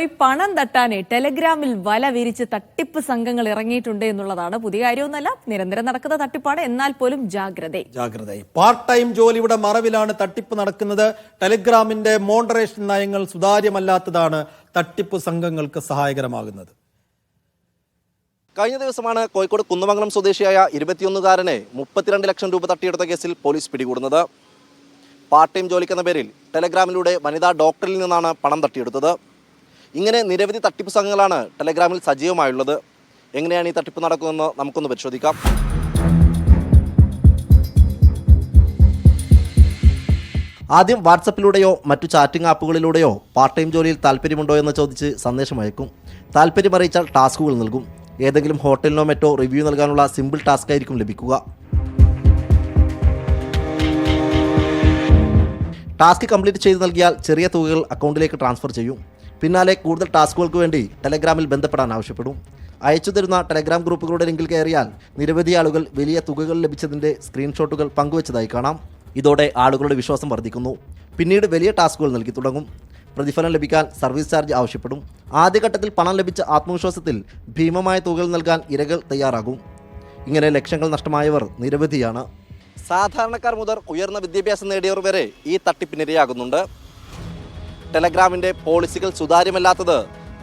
ജോയ് പണം തട്ടാനേ ടെലഗ്രാമിൽ വല വിരിച്ച് തട്ടിപ്പ് സംഘങ്ങൾ ഇറങ്ങിയിട്ടുണ്ട് എന്നുള്ളതാണ് പുതിയ കാര്യമൊന്നുമല്ല. നിരന്തരം നടക്കുന്ന തട്ടിപ്പാണ്. എന്നാൽ പോലും ജാഗ്രത. ജാഗ്രത പാർട്ട് ടൈം ജോലിയുടെ മറവിലാണ് തട്ടിപ്പ് നടക്കുന്നത്. ടെലിഗ്രാമിന്റെ മോഡറേഷൻ നയങ്ങൾ സുതാര്യമല്ലാത്തതാണ് തട്ടിപ്പ് സംഘങ്ങൾക്ക് സഹായകരമാകുന്നത്. കഴിഞ്ഞ ദിവസമാണ് കോഴിക്കോട് കുന്നമംഗലം സ്വദേശിയായ ഇരുപത്തിയൊന്നുകാരനെ മുപ്പത്തിരണ്ട് ലക്ഷം രൂപ തട്ടിയെടുത്ത കേസിൽ പോലീസ് പിടികൂടുന്നത്. പാർട്ട് ടൈം ജോലിക്കെന്ന പേരിൽ ടെലഗ്രാമിലൂടെ വനിതാ ഡോക്ടറിൽ നിന്നാണ് പണം തട്ടിയെടുത്തത്. ഇങ്ങനെ നിരവധി തട്ടിപ്പ് സംഘങ്ങളാണ് ടെലഗ്രാമിൽ സജീവമായുള്ളത്. എങ്ങനെയാണ് ഈ തട്ടിപ്പ് നടക്കുന്നതെന്ന് നമുക്കൊന്ന് പരിശോധിക്കാം. ആദ്യം വാട്സപ്പിലൂടെയോ മറ്റു ചാറ്റിംഗ് ആപ്പുകളിലൂടെയോ പാർട്ട് ടൈം ജോലിയിൽ താല്പര്യമുണ്ടോ എന്ന് ചോദിച്ച് സന്ദേശം അയക്കും. താല്പര്യം അറിയിച്ചാൽ ടാസ്കുകൾ നൽകും. ഏതെങ്കിലും ഹോട്ടലിനോ മറ്റോ റിവ്യൂ നൽകാനുള്ള സിമ്പിൾ ടാസ്ക് ആയിരിക്കും ലഭിക്കുക. ടാസ്ക് കംപ്ലീറ്റ് ചെയ്ത് നൽകിയാൽ ചെറിയ തുകകൾ അക്കൗണ്ടിലേക്ക് ട്രാൻസ്ഫർ ചെയ്യും. പിന്നാലെ കൂടുതൽ ടാസ്കുകൾക്ക് വേണ്ടി ടെലഗ്രാമിൽ ബന്ധപ്പെടാൻ ആവശ്യപ്പെടും. അയച്ചു തരുന്ന ടെലഗ്രാം ഗ്രൂപ്പുകളുടെ ലിങ്കിൽ കയറിയാൽ നിരവധി ആളുകൾ വലിയ തുകകൾ ലഭിച്ചതിന്റെ സ്ക്രീൻഷോട്ടുകൾ പങ്കുവച്ചതായി കാണാം. ഇതോടെ ആളുകളുടെ വിശ്വാസം വർദ്ധിക്കുന്നു. പിന്നീട് വലിയ ടാസ്കുകൾ നൽകി തുടങ്ങും. പ്രതിഫലം ലഭിക്കാൻ സർവീസ് ചാർജ് ആവശ്യപ്പെടും. ആദ്യഘട്ടത്തിൽ പണം ലഭിച്ച ആത്മവിശ്വാസത്തിൽ ഭീമമായ തുകകൾ നൽകാൻ ഇരകൾ തയ്യാറാകും. ഇങ്ങനെ ലക്ഷങ്ങൾ നഷ്ടമായവർ നിരവധിയാണ്. സാധാരണക്കാർ മുതൽ ഉയർന്ന വിദ്യാഭ്യാസം നേടിയവർ വരെ ഈ തട്ടിപ്പിനിരയാകുന്നുണ്ട് ടെലഗ്രാമിന്റെ പോളിസികൾ സുതാര്യമല്ലാത്തത്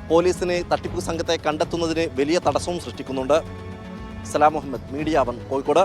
പോലീസിന് തട്ടിപ്പ് സംഘത്തെ കണ്ടെത്തുന്നതിന് വലിയ തടസ്സവും സൃഷ്ടിക്കുന്നുണ്ട്. Salam Muhammad media one Kozhikode.